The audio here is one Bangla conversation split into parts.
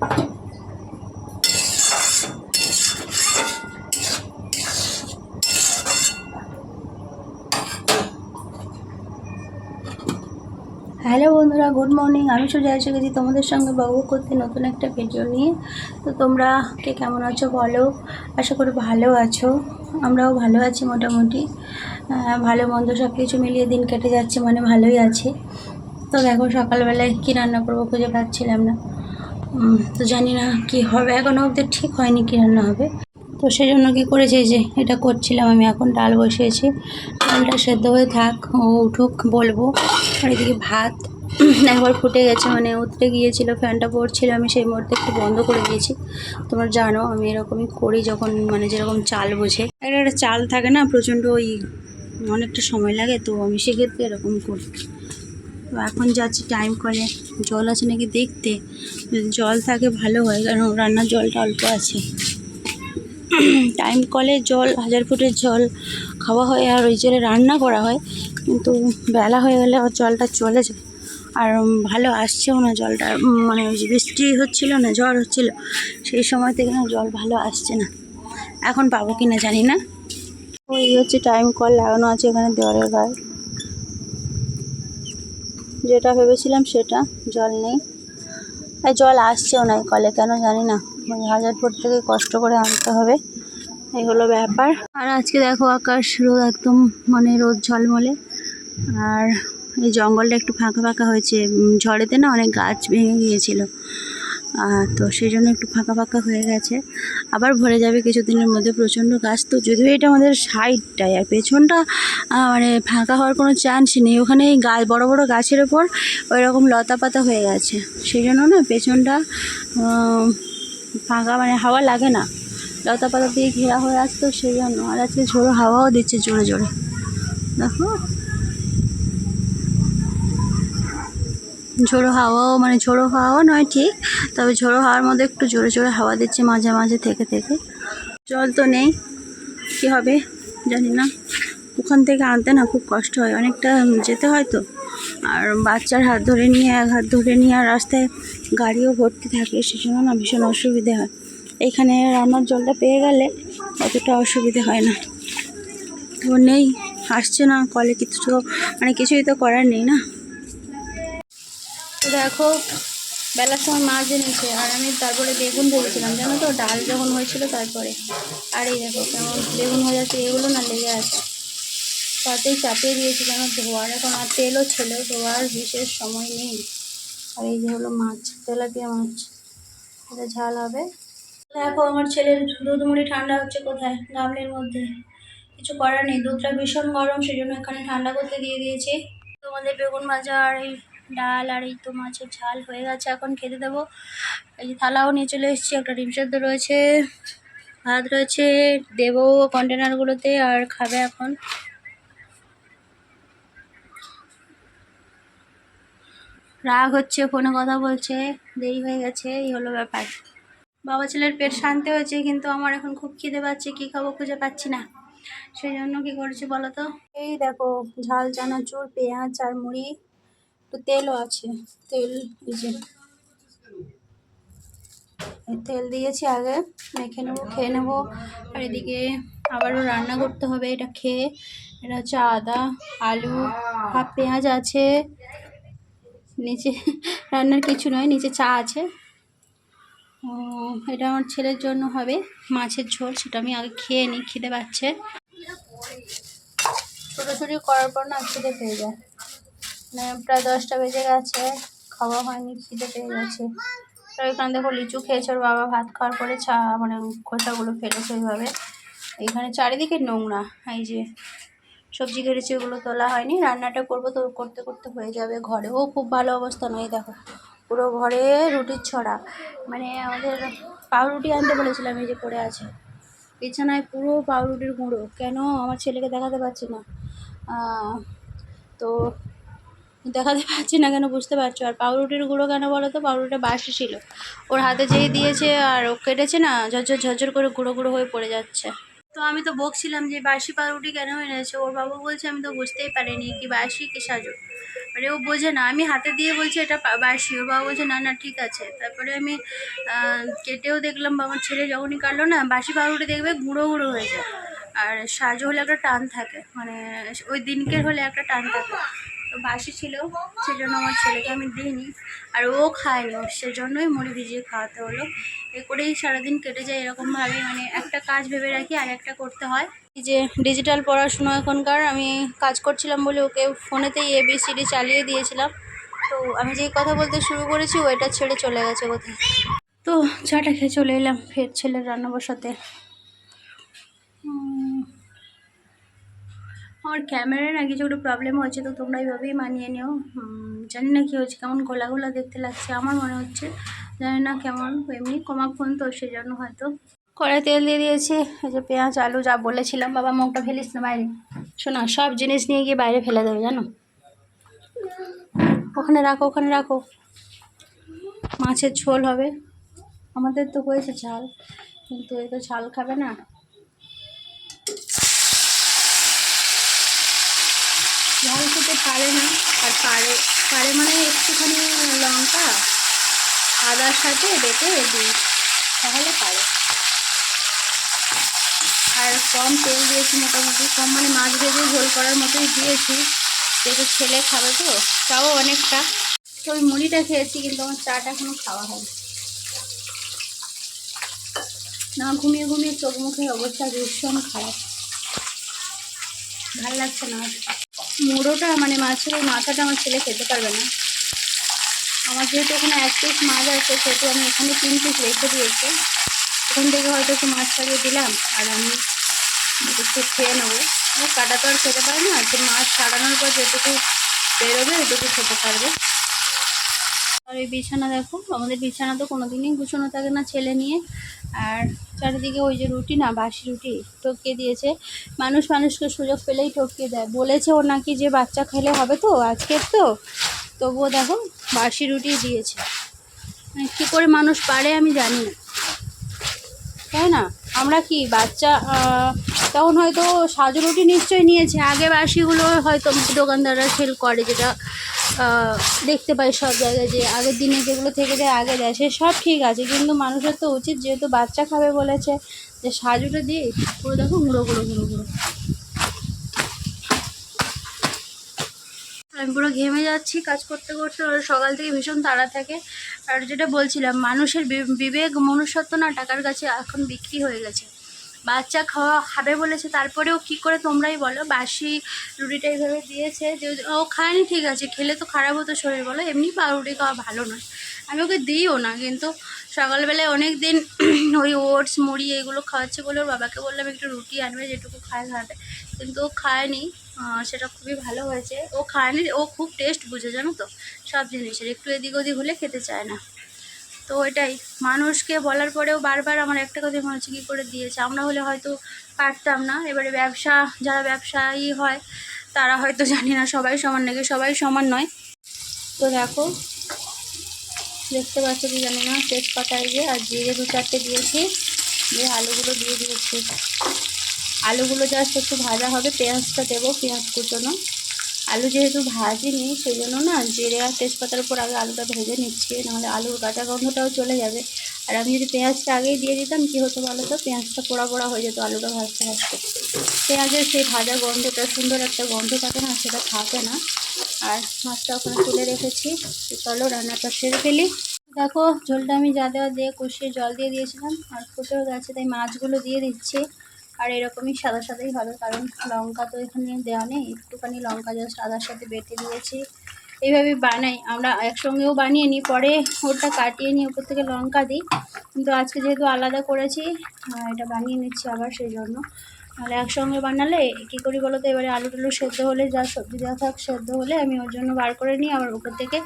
হ্যালো বন্ধুরা, গুড মর্নিং। আমি সোজা এসে গেছি তোমাদের সঙ্গে বাবু করতে নতুন একটা ভিডিও নিয়ে। তো তোমরা কে কেমন আছো বলো? আশা করি ভালো আছো। আমরাও ভালো আছি মোটামুটি। ভালো মন্দ সব কিছু মিলিয়ে দিন কেটে যাচ্ছে মানে ভালোই আছে। তো দেখো সকালবেলায় কী রান্না করব খুঁজে পাচ্ছিলাম না। তো জানি না কি হবে। এখনও অবধি ঠিক হয়নি কী রান্না হবে। তো সেই জন্য কী করেছি যে এটা করছিলাম আমি। এখন ডাল বসিয়েছি। ডালটা সেদ্ধ হয়ে থাক, ও উঠুক, বলব। আর এদিকে ভাত একবার ফুটে গেছে মানে উতরে গিয়েছিল, ফ্যানটা পড়ছিল। আমি সেই মুহূর্তে একটু বন্ধ করে দিয়েছি। তোমরা জানো, আমি এরকমই করি যখন মানে যেরকম চাল বোঝে। একটা একটা চাল থাকে না, প্রচণ্ড ওই, অনেকটা সময় লাগে, তো আমি সেক্ষেত্রে এরকম করি। তো এখন যাচ্ছি টাইম কলে জল আছে নাকি দেখতে। জল থাকে ভালো হয়, কারণ রান্নার জলটা অল্প আছে। টাইম কলে জল, হাজার ফুটের জল খাওয়া হয় আর ওই জলে রান্না করা হয়। কিন্তু বেলা হয়ে গেলে জলটা চলে যায়। আর ভালো আসছেও না জলটা। মানে ওই বৃষ্টি হচ্ছিল না, ঝড় হচ্ছিল, সেই সময় থেকে না জল ভালো আসছে না। এখন পাবো কি না জানি না। ওই হচ্ছে টাইম কল লাগানো আছে এখানে দেওয়ালের গায়ে। যেটা ভেবেছিলাম সেটা, জল নেই। আর জল আসছেও না কলে, কেন জানি না। হাজার ফুট থেকে কষ্ট করে আনতে হবে, এই হলো ব্যাপার। আর আজকে দেখো আকাশ, রোদ একদম মানে রোদ ঝলমলে। আর এই জঙ্গলটা একটু ফাঁকা ফাঁকা হয়েছে। ঝড়েতে না অনেক গাছ ভেঙে গিয়েছিল। তো সেই জন্য একটু ফাঁকা ফাঁকা হয়ে গেছে। আবার ভরে যাবে কিছুদিনের মধ্যে প্রচণ্ড গাছ। তো যদিও এটা আমাদের সাইডটাই, আর পেছনটা মানে ফাঁকা হওয়ার কোনো চান্স নেই। ওখানে এই গাছ, বড় বড় গাছের ওপর ওই রকম লতা পাতা হয়ে গেছে। সেই জন্য না পেছনটা ফাঁকা মানে হাওয়া লাগে না। লতা পাতা দিয়ে ঘেরা হয়ে আসতো সেই জন্য আর আজকে ঝোড়ো হাওয়াও দিচ্ছে জোরে জোরে। দেখো। ঝোড়ো হাওয়াও মানে ঝোড়ো হাওয়াও নয় ঠিক, তবে ঝোড়ো হাওয়ার মধ্যে একটু জোরে জোরে হাওয়া দিচ্ছে মাঝে মাঝে থেকে থেকে। জল তো নেই, কী হবে জানি না। ওখান থেকে আনতে না খুব কষ্ট হয়, অনেকটা যেতে হয় তো। আর বাচ্চার হাত ধরে নিয়ে, এক হাত ধরে নিয়ে আর রাস্তায় গাড়িও ভর্তি থাকে, সেজন্য না ভীষণ অসুবিধে হয়। এখানে রান্নার জলটা পেয়ে গেলে অতটা অসুবিধে হয় না। তো নেই, আসছে না, কলে কিছু মানে কিছুই তো করার নেই না। দেখো, বেলার সময় মাছ এনেছে আর আমি তারপরে বেগুন ভেবেছিলাম জানো তো? ডাল যখন হয়েছিল তারপরে। আর এই দেখো, কেমন বেগুন হয়ে যাচ্ছে, এগুলো না লেগে আছে। তাতেই চাপিয়ে দিয়েছি যেন ধোয়ার এখন আর তেলও ছিল, ধোয়ার বিশেষ সময় নেই। আর এই যে হলো মাছ, তেলাপিয়া মাছ। এটা ঝাল হবে। দেখো, আমার ছেলের দুধ মুড়ি ঠান্ডা হচ্ছে কোথায়? গামলির মধ্যে। কিছু করার নেই, দুধটা ভীষণ গরম সেই জন্য এখানে ঠান্ডা করতে দিয়ে দিয়েছি। তোমাদের বেগুন ভাজা আর এই ডাল আর এই তো মাছের ঝাল হয়ে গেছে, এখন খেতে দেবো। এই যে থালাও নিয়ে চলে এসেছি, একটা ডিম সেদ্ধ রয়েছে, ভাত রয়েছে, দেবো কন্টেনারগুলোতে আর খাবে এখন। রাগ হচ্ছে, ফোনে কথা বলছে, দেরি হয়ে গেছে, এই হলো ব্যাপার। বাবা ছেলের পেট শান্তি হয়েছে, কিন্তু আমার এখন খুব খিদে পাচ্ছে, কী খাব খুঁজে পাচ্ছি না। সেই জন্য কী করেছি বলো তো? এই দেখো, ঝাল চানাচুর পেঁয়াজ আর মুড়ি। একটু তেলও আছে তেল এই তেল দিয়েছি আগে মেখে নেব খেয়ে নেব। আর এদিকে আবারও রান্না করতে হবে এটা খেয়ে। এটা হচ্ছে আদা আলু হাফ পেঁয়াজ আছে। নিচে রান্নার কিছু নয় নিচে চা আছে। ও, এটা আমার ছেলের জন্য হবে মাছের ঝোল সেটা আমি আগে খেয়ে নিই খিদে পাচ্ছে। ছোটোছুটি করার পর না খিদে পেয়ে যায়। প্রায় দশটা বেজে গেছে, খাওয়া হয়নি, খিদে পেয়ে গেছে। তো এখানে দেখো লিচু খেয়েছে, ওর বাবা ভাত খাওয়ার পরে চা মানে খোসাগুলো ফেলেছে ওইভাবে এইখানে চারিদিকে নোংরা, এই যে সবজি কেটেছে ওগুলো তোলা হয়নি, রান্নাটা করব তো, করতে করতে হয়ে যাবে। ঘরেও খুব ভালো অবস্থা নয় দেখো, পুরো ঘরে রুটির ছড়া। মানে আমাদের পাউরুটি আনতে বলেছিলাম, এই যে পড়ে আছে। বিছানায় পুরো পাউরুটির গুঁড়ো, কেন? আমার ছেলেকে দেখাতে পারছি না। তো দেখাতে পারছি না কেন, বুঝতে পারছ? আর পাউরুটির গুঁড়ো কেন বলো তো? পাউরুটিটা বাসি ছিল। ওর হাতে যেই দিয়েছে আর ও কেটেছে না, ঝরঝর ঝরঝর করে গুঁড়ো গুঁড়ো হয়ে পড়ে যাচ্ছে। তো আমি তো বকছিলাম যে, বাসি পাউরুটি কেন এনেছে? ওর বাবা বলছে, আমি তো বুঝতেই পারিনি কি বাসি কি সাজু। মানে ও বোঝে না, আমি হাতে দিয়ে বলছি এটা বাসি। ওর বাবা বলছে, না না, ঠিক আছে। তারপরে আমি কেটেও দেখলাম বাবার ছেলে যখনই কাটলো না, বাসি পাউরুটি দেখবে গুঁড়ো গুঁড়ো হয়ে যায়। আর সাজো হলে একটা টান থাকে। মানে ওই দিনকের হলে একটা টান থাকে। বাসি ছিল, সেজন্য আমার ছেলেকে আমি দিইনি, আর ও খায়নি ও সেজন্যই মুড়ি ভিজিয়ে খাওয়াতে হলো। এ করেই সারাদিন কেটে যায় এরকমভাবে মানে একটা কাজ ভেবে রাখি, আর একটা করতে হয়। যে ডিজিটাল পড়াশুনো এখনকার, আমি কাজ করছিলাম বলে ওকে ফোনেতেই এ এবিসিডি চালিয়ে দিয়েছিলাম। তো আমি যেই কথা বলতে শুরু করেছি ওইটা ছেড়ে চলে গেছে কোথায়? তো চাটা খেয়ে চলে এলাম, ফের ছেলের রান্না বসাতে। আমার ক্যামেরায় না কিছু একটা প্রবলেম হয়েছে, তো তোমরা এইভাবেই মানিয়ে নিও। জানি না কী হয়েছে, কেমন গোলা গোলা দেখতে লাগছে, আমার মনে হচ্ছে জানি না কেমন, এমনি কমা ফোন তো সেই জন্য হয়তো। কড়াই তেল দিয়ে দিয়েছি, এই যে পেঁয়াজ, আলু যা বলেছিলাম, বাবা মুখটা ফেলিস না, বাইরে। শোনা, সব জিনিস নিয়ে গিয়ে বাইরে ফেলে দেবে, জানো? ওখানে রাখো ওখানে রাখো। মাছের ঝোল হবে। আমাদের তো হয়েছে ঝাল, কিন্তু এ তো ঝাল খাবে না ঝাল খেতে পারে না আর পারে পারে মানে একটুখানি লঙ্কা আদার সাথে বেটে দিই, তাহলে পারে। আর কম তেল দিয়েছি মোটামুটি, কম মানে মাছ ভেজে ঝোল করার মতোই দিয়েছি। যেহেতু ছেলে খাবে তো, তাও অনেকটা। তো ওই মুড়িটা খেয়েছি, কিন্তু আমার চাটা এখনও খাওয়া হয়নি। না, ঘুমিয়ে ঘুমিয়ে চোখ মুখের অবস্থা ভীষণ খারাপ। ভালো লাগছে না। মুড়োটা মানে মাছের মাথাটা আমার ছেলে খেতে পারবে না। আমার যেহেতু ওখানে এক পিস মাছ আছে, সেহেতু আমি এখানে তিন পিস রেখে দিয়েছি। ওখান থেকে হয়তো একটু মাছ ছাড়িয়ে দিলাম, আর আমি একটু খেয়ে নেব। কাটা তো আর খেতে পারে না যে মাছ ছাড়ানোর পর যেটুকু বেরোবে ওইটুকু খেতে পারবে। আর এই বিছানা দেখো, আমাদের বিছানা তো কোনোদিনই গুছানো থাকে না ছেলে নিয়ে। আর চারিদিকে ওই যে রুটি না, বাসি রুটি টপকে দিয়েছে। মানুষ মানুষকে সুযোগ পেলেই টপকে দেয়। বলেছে ও নাকি যে বাচ্চা খেলে হবে তো, আজকের তো। তবুও দেখো, বাসি রুটি দিয়েছে। মানে কী করে মানুষ পারে আমি জানি না। তাই না? আমরা কি বাচ্চা তখন হয়তো সাজু রুটি নিশ্চয়ই নিয়েছে। আগে বাসিগুলো হয়তো দোকানদাররা সেল করে যেটা দেখতে পাই সব জায়গায় যে আগের দিনে যেগুলো থেকে যায়, আগে দেয়। সে সব ঠিক আছে, কিন্তু মানুষের তো উচিত যেহেতু বাচ্চা খাবে বলেছে, যে সাজুটা দিয়ে পুরো দেখো গুঁড়ো গুঁড়ো গুঁড়ো গুঁড়ো। আমি পুরো ঘেমে যাচ্ছি কাজ করতে করতে, ওর সকাল থেকে ভীষণ তাড়া থাকে। আর যেটা বলছিলাম, মানুষের বিবেক মনুষ্যত্ব না টাকার কাছে এখন বিক্রি হয়ে গেছে। বাচ্চা খাওয়া খাবে বলেছে, তারপরেও কি করে তোমরাই বলো? বাসি রুটিটা এইভাবে দিয়েছে যে ও খায়নি, ঠিক আছে, খেলে তো খারাপ হতো শরীর, বলো? এমনি পাউরুটি খাওয়া ভালো নয়। আমি ওকে দিইও না, কিন্তু সকালবেলায় অনেক দিন ওই ওটস, মুড়ি এগুলো খাওয়াচ্ছে বলে ওর বাবাকে বললাম, একটু রুটি আনবে, যেটুকু খায় খাবে। কিন্তু ও খায়নি সেটা খুবই ভালো হয়েছে। ও খায়নি, ও খুব টেস্ট বুঝে, জানো তো? সব জিনিসের, একটু এদিক ওদিক হলে খেতে চায় না। তো এটাই মানুষকে বলার পরেও বারবার আমার একটা কথা মনে হচ্ছে, কী করে দিয়েছে? আমরা হলে হয়তো পারতাম না। এবারে ব্যবসা, যারা ব্যবসায়ী হয়, তারা হয়তো জানি না সবাই সমান নাকি সবাই সমান নয়। তো দেখো, দেখতে পাচ্ছ কি জানি না তেজপাতা এই যে আর জিরে দু চারটে দিয়েছি, দিয়ে আলুগুলো দিয়ে দিয়েছি। আলুগুলো জাস্ট একটু ভাজা হবে, পেঁয়াজটা দেবো, পেঁয়াজ কুচোনো। আলু যেহেতু ভাজিনি সেই জন্য না জিরে আর তেজপাতার উপর আগে আলুটা ভেজে নিচ্ছি, নাহলে আলুর কাঁচা গন্ধটাও চলে যাবে। আর আমি যদি পেঁয়াজটা আগেই দিয়ে দিতাম, কী হতো বলো তো? পেঁয়াজটা পোড়া পোড়া হয়ে যেত আলুটা ভাজতে ভাজতে। পেঁয়াজের সেই ভাজা গন্ধটা, সুন্দর একটা গন্ধ থাকে না, সেটা থাকে না। আর মাছটা ওখানে তুলে রেখেছি। চলো রান্নাটা সেরে ফেলি। দেখো, ঝোলটা আমি যা দেওয়া দিয়ে কষিয়ে জল দিয়ে দিয়েছিলাম, আর ফুটেও গেছে, তাই মাছগুলো দিয়ে দিচ্ছি। আর এরকমই সাদা সাদাই হবে কারণ লঙ্কা তো এখানে দেওয়া নেই। একটুখানি লঙ্কা জাস্ট আদার সাথে বেটে দিয়েছি। এইভাবে বানাই। আমরা একসঙ্গেও বানিয়ে নিই, পরে ওটা কাটিয়ে নিয়ে উপর থেকে লঙ্কা দিই। কিন্তু আজকে যেহেতু আলাদা করেছি এটা বানিয়ে নিচ্ছি আবার সেই জন্য। নাহলে একসঙ্গে বানালে কী করি বলো তো এবারে আলু টালু সেদ্ধ হলে যা সবজি দেওয়া থাক সেদ্ধ হলে আমি ওর জন্য বার করে নিই, আবার উপর থেকে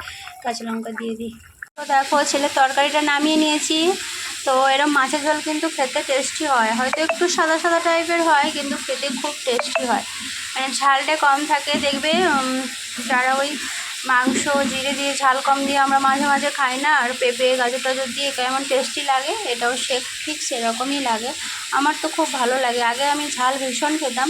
কাঁচা লঙ্কা দিয়ে দিই। তো দেখো, ছেলের তরকারিটা নামিয়ে নিয়েছি। তো এরম মাছের ঝোল কিন্তু খেতে টেস্টি হয়। হয়তো একটু সাদা সাদা টাইপের হয়, কিন্তু খেতে খুব টেস্টি হয়। মানে ঝালটা কম থাকে, দেখবে যারা ওই মাংস, জিরে দিয়ে ঝাল কম দিয়ে আমরা মাঝে মাঝে খাই না, আর পেঁপে গাজর টাজর দিয়ে কেমন টেস্টি লাগে, এটাও সে ঠিক সেরকমই লাগে। আমার তো খুব ভালো লাগে। আগে আমি ঝাল ভীষণ খেতাম,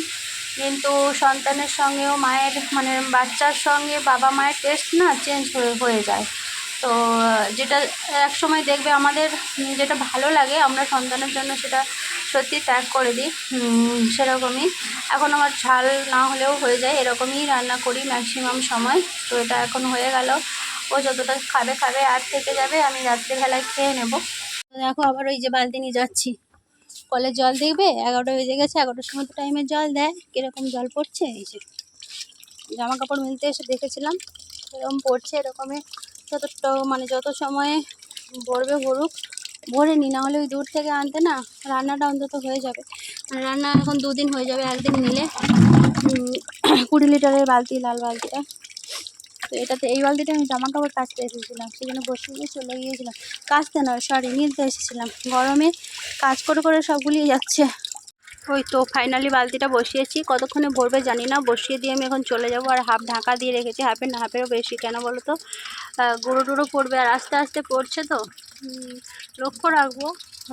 কিন্তু সন্তানের সঙ্গেও মায়ের মানে বাচ্চার সঙ্গে বাবা মায়ের টেস্ট না চেঞ্জ হয়ে যায়। তো, যেটা এক সময় দেখবে আমাদের যেটা ভালো লাগে, আমরা সন্তানের জন্য সেটা সত্যি ত্যাগ করে দিই সেরকমই। এখন আমার ঝাল না হলেও হয়ে যায়, এরকমই রান্না করি ম্যাক্সিমাম সময়। তো এটা এখন হয়ে গেল। ও যতটা খাবে খাবে, আর থেকে যাবে, আমি রাত্রেবেলায় খেয়ে নেব। দেখো, আবার ওই যে বালতি নিয়ে যাচ্ছি। কলে জল দেখবে? এগারোটা বেজে গেছে, এগারোটার সময় তো টাইমে জল দেয়। কীরকম জল পড়ছে? এই যে জামা কাপড় মিলতে এসে দেখেছিলাম। এরকম পড়ছে এরকমই। যত মানে যত সময়ে ভরবে ভরুক, ভরে নি না হলে ওই দূর থেকে আনতে না রান্নাটা অন্তত হয়ে যাবে। মানে রান্না এখন দুদিন হয়ে যাবে একদিন নিলে। কুড়ি লিটারের বালতি, লাল বালতিটা। তো এটাতে এই বালতিটা আমি জামা কাপড় কাচতে এসেছিলাম, সেজন্য বসে গিয়ে চলে গিয়েছিলাম। কাচতে নয় সরি নিতে এসেছিলাম। গরমে কাজ করে করে সব গুলিয়ে যাচ্ছে। ওই তো ফাইনালি বালতিটা বসিয়েছি। কতক্ষণে ভরবে জানি না বসিয়ে দিয়ে আমি এখন চলে যাব। আর হাফ ঢাকা দিয়ে রেখেছি হাফের না হাফেরও বেশি কেন বলো তো? গুঁড়ো টুড়ো পড়বে আর আস্তে আস্তে পড়ছে তো। লক্ষ্য রাখব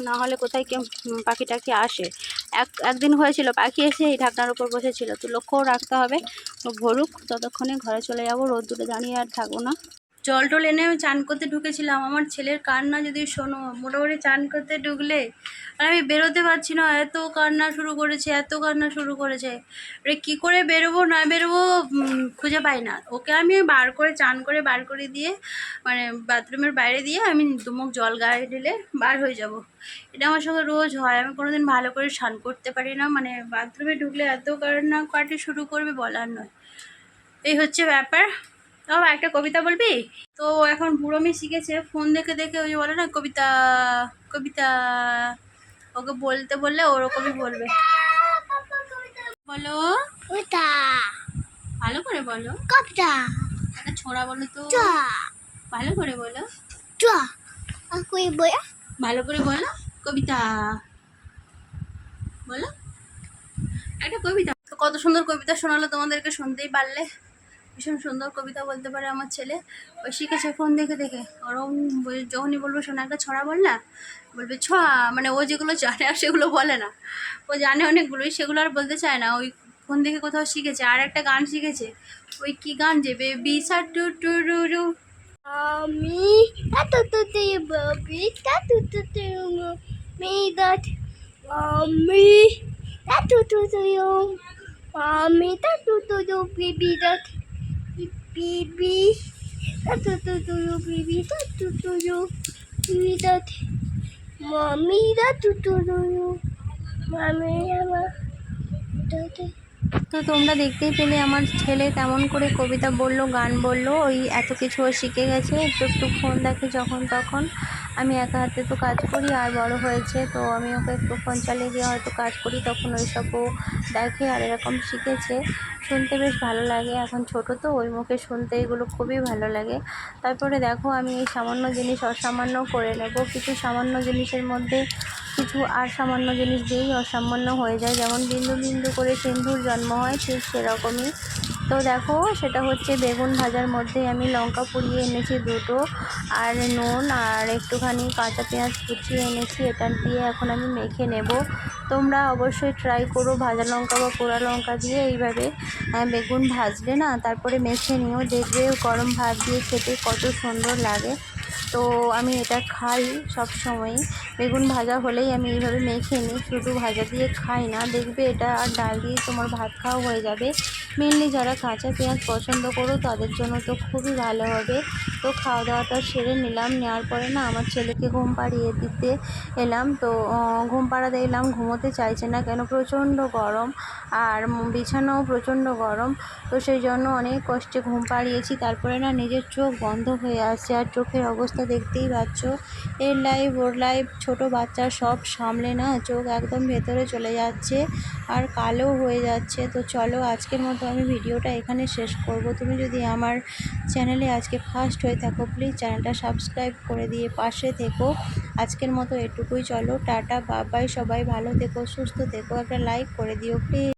না হলে কোথায় কেউ উম, পাখি টাকি আসে। এক একদিন হয়েছিল পাখি এসে এই ঢাকনার উপর বসেছিল। তো লক্ষ্যও রাখতে হবে ভরুক ততক্ষণে ঘরে চলে যাব রোদ্দুরে দাঁড়িয়ে আর থাকব না। জল টল এনে আমি চান করতে ঢুকেছিলাম। আমার ছেলের কান্না যদি শোনো, মোটামুটি চান করতে ঢুকলে আর আমি বেরোতে পারছি না। এত কান্না শুরু করেছে, এত কান্না শুরু করেছে। রে কী করে বেরোবো, না বেরোবো খুঁজে পাই না। ওকে আমি বার করে, চান করে বার করে দিয়ে মানে বাথরুমের বাইরে দিয়ে আমি দুমুখ জল গায়ে ঢেলে বার হয়ে যাব। এটা আমার সঙ্গে রোজ হয়। আমি কোনোদিন ভালো করে স্নান করতে পারি না। মানে বাথরুমে ঢুকলে এত কান্না কাটি শুরু করবে বলার নয়। এই হচ্ছে ব্যাপার। বাবা একটা কবিতা বলবি? তো এখন বুড়ো মেয়ে শিখেছে ফোন দেখে দেখে ওই বলে না কবিতা কবিতা ওকে বলতে বললে ওরকমই বলবে। বলো। কবিতা। ভালো করে বলো। কবিতা। একটা ছোড়া বলো তো। ভালো করে বলো। ভালো করে বলো কবিতা। বলো। একটা কবিতা। তো কত সুন্দর কবিতা শোনালো তোমাদেরকে শুনতেই পারলে। ভীষণ সুন্দর কবিতা বলতে পারে আমার ছেলে। ওই শিখেছে ফোন দেখে দেখে। ওরম যখনই বলব শোনা একটা ছড়া বল না? বলবে ছড়া মানে ও যেগুলো জানে আর সেগুলো বলে না। ও জানে অনেকগুলোই, সেগুলো আর বলতে চায় না। ওই ফোন দেখে কোথাও শিখেছে, আর একটা গান শিখেছে। ওই কি গান যে, বেবি সার টু টু রু রু। আমি এত তো তুই বাবি এত তো তুই মি দট আমি এত তো তুই আমি এত তো তুই বিবি দট বিবি এত তো তুই বিবি তা তো তুই বিবি দট মামি এত তো তুই মামি আমার তো তোমরা দেখতেই পেলে আমার ছেলে তেমন করে কবিতা বলল গান বলল ওই এত কিছু শিখে গেছে একটু একটু ফোন দেখে যখন তখন আমি একা হাতে তো কাজ করি, আর বড় হয়েছে, তো আমি ওকে একটু ফোন চালিয়ে দিয়ে হয়তো কাজ করি, তখন ওই সব ও দেখে আর এরকম শিখেছে। শুনতে বেশ ভালো লাগে, এখন ছোট তো, ওই মুখে শুনতে এগুলো খুবই ভালো লাগে। তারপরে দেখো, আমি এই সামান্য জিনিস অসামান্য করে নেব, কিছু সামান্য জিনিসের মধ্যে কিছু আর সামান্য জিনিস দিয়েই অসামান্য হয়ে যায়, যেমন বিন্দু বিন্দু করে সিন্ধুর জন্ম হয়, ঠিক সেরকমই। তো দেখো, সেটা হচ্ছে বেগুন ভাজার মধ্যে আমি লঙ্কা পুড়িয়ে এনেছি দুটো, আর নুন, আর একটুখানি কাঁচা পেঁয়াজ কুচিয়ে এনেছি এটা দিয়ে এখন আমি মেখে নেব। তোমরা অবশ্যই ট্রাই করো ভাজা লঙ্কা বা পোড়া লঙ্কা দিয়ে, এইভাবে বেগুন ভাজলে না, তারপরে মেখে নিও, দেখবে গরম ভাত দিয়ে খেতে কত সুন্দর লাগে। তো আমি এটা খাই সব সময়। বেগুন ভাজা হলেই আমি এইভাবে মেখে নিই, শুধু ভাজা দিয়ে খাই না, দেখবে এটা আর ডাল দিয়ে তোমার ভাত খাওয়া হয়ে যাবে। মেনলি যারা কাঁচা পেঁয়াজ পছন্দ করো তাদের জন্য তো খুবই ভালো হবে। তো খাওয়া দাওয়াটা সেরে নিলাম। নেওয়ার পরে না আমার ছেলেকে ঘুম পাড়িয়ে দিতে এলাম। তো ঘুম পাড়াতে এলাম, ঘুমোতে চাইছে না কেন? প্রচণ্ড গরম আর বিছানাও প্রচণ্ড গরম। তো সেই জন্য অনেক কষ্টে ঘুম পাড়িয়েছি। তারপরে না নিজের চোখ বন্ধ হয়ে আসছে আর চোখের অবস্থা দেখতেই পাচ্ছ। এর লাইভ ওর লাইভ ছোটো বাচ্চা সব সামলে না চোখ একদম ভেতরে চলে যাচ্ছে আর কালো হয়ে যাচ্ছে। তো চলো আজকের মতো আমি ভিডিওটা এখানে শেষ করব। তুমি যদি আমার চ্যানেলে আজকে ফার্স্ট হয়ে থাকো প্লিজ চ্যানেলটা সাবস্ক্রাইব করে দিয়ে পাশে থেকো। আজকের মতো এটুকুই, চলো, টাটা বাবাই সবাই ভালো থেকো, সুস্থ থেকো, একটা লাইক করে দিও প্লিজ